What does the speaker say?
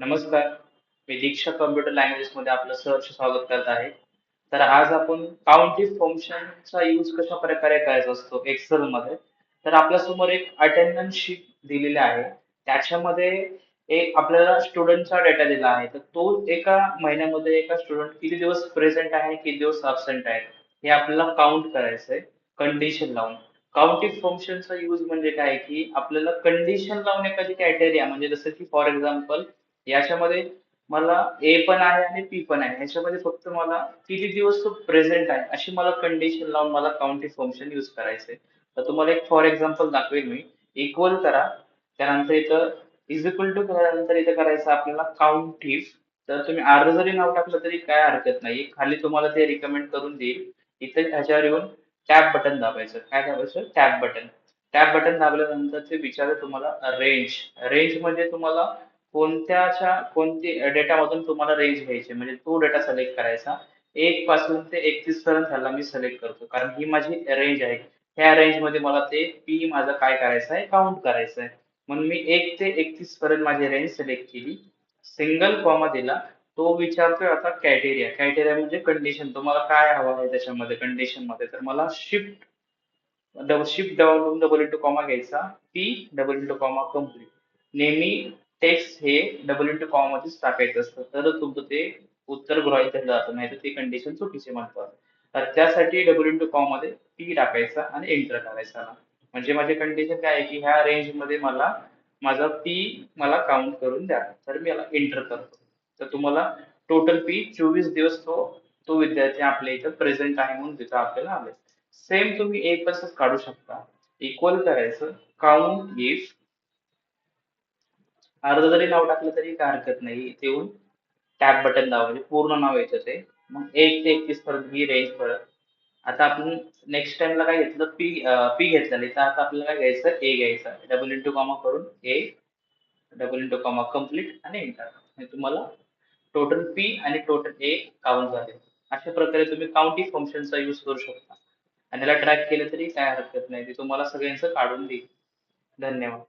नमस्कार, मी दीक्षा computer languages मध्ये आपलं सहर्ष स्वागत करत आहे. तर आज आपण काउंटिंग फंक्शनचा यूज कशा प्रकारे करायचा असतो एक्सेल मध्ये. तर आपल्यासमोर एक अटेंडन्स शीट दिलेली आहे. त्याच्यामध्ये एक आपल्याला स्टुडंटचा डेटा दिला आहे. तर तो एका महिन्यामध्ये एका स्टुडंट किती दिवस प्रेझेंट आहे, किती दिवस अब्सेंट आहे, हे आपल्याला काउंट करायचंय कंडिशन लावून. काउंटिंग फंक्शनचा यूज म्हणजे काय की आपल्याला कंडिशन लावून एखादी क्रायटेरिया म्हणजे जसं की फॉर एक्झाम्पल याच्यामध्ये मला ए पण आहे आणि पी पण आहे. ह्याच्यामध्ये फक्त मला किती दिवस तो प्रेझेंट आहे अशी मला कंडिशन लावून मला काउंटी फंक्शन यूज करायचंय. तर तुम्हाला एक फॉर एक्झाम्पल दाखवेल मी. इक्वल करा. त्यानंतर इथं इज इक्वल टू केल्यानंतर इथं करायचं आपल्याला काउंट इफ. तर तुम्ही अर्ध जरी नाव टाकलं तरी काय हरकत नाही. खाली तुम्हाला ते रिकमेंड करून देईल. इथे ह्याच्यावर येऊन टॅब बटन दाबायचं. काय दाबायचं? Tab button. टॅब बटन दाबल्यानंतर ते विचारलं तुम्हाला रेंज. रेंज म्हणजे तुम्हाला कोणत्याच्या कोणती डेटामधून तुम्हाला रेंज घ्यायची म्हणजे तो डेटा सिलेक्ट करायचा. एक पासून ते 31 पर्यंत ह्याला मी सिलेक्ट करतो. कारण ही माझी रेंज आहे. ह्या रेंजमध्ये मला ते पी माझं काय करायचं आहे काउंट करायचं आहे. म्हणून मी एक ते 31 पर्यंत माझी रेंज सिलेक्ट केली. सिंगल कॉमा दिला. तो विचारतोय आता क्रायटेरिया. क्रायटेरिया म्हणजे कंडिशन. तुम्हाला काय हवं आहे त्याच्यामध्ये कंडिशनमध्ये. तर मला shift double shift double double into comma घ्यायचा. P double into comma complete नेहमी टेक्स्ट हे डबल इंटू कॉम मध्येच टाकायचं असतं. तर तुमचं ते उत्तर गृहित धरलं जातं. नाहीतर ते कंडिशन चुकीचे म्हणतात. तर त्यासाठी डबल इंटू कॉममध्ये पी टाकायचा आणि एंटर करायचा. म्हणजे माझी कंडिशन काय आहे की ह्या रेंजमध्ये मला माझा पी मला काउंट करून द्या. तर मी याला एंटर करतो. तर तुम्हाला टोटल पी 24 दिवस तो तो विद्यार्थी आपल्या इथं प्रेझेंट आहे म्हणून तिथं आपल्याला आले सेम तुम्ही एक तसंच काढू शकता. इक्वल करायचं. काउंट इफ अर्धं जरी नाव टाकलं तरी काय हरकत नाही. इथे येऊन टॅब बटन म्हणजे पूर्ण नाव यायचं ते. मग एक ते 31 पर्यंत ही रेंज परत. आता आपण नेक्स्ट टाइमला काय घेतलं पी पी घेतलेलं तर आता आपल्याला काय घ्यायचं ए घ्यायचं डबल इंटू कॉमा करून A double into comma complete आणि एंटर. म्हणजे तुम्हाला टोटल पी आणि टोटल ए काउंट झाले. अशा प्रकारे तुम्ही काउंटिंग फंक्शनचा यूज करू शकता. आणि याला ट्रॅक केलं तरी काय हरकत नाही. ते तुम्हाला सगळ्यांचं काढून देईल. धन्यवाद.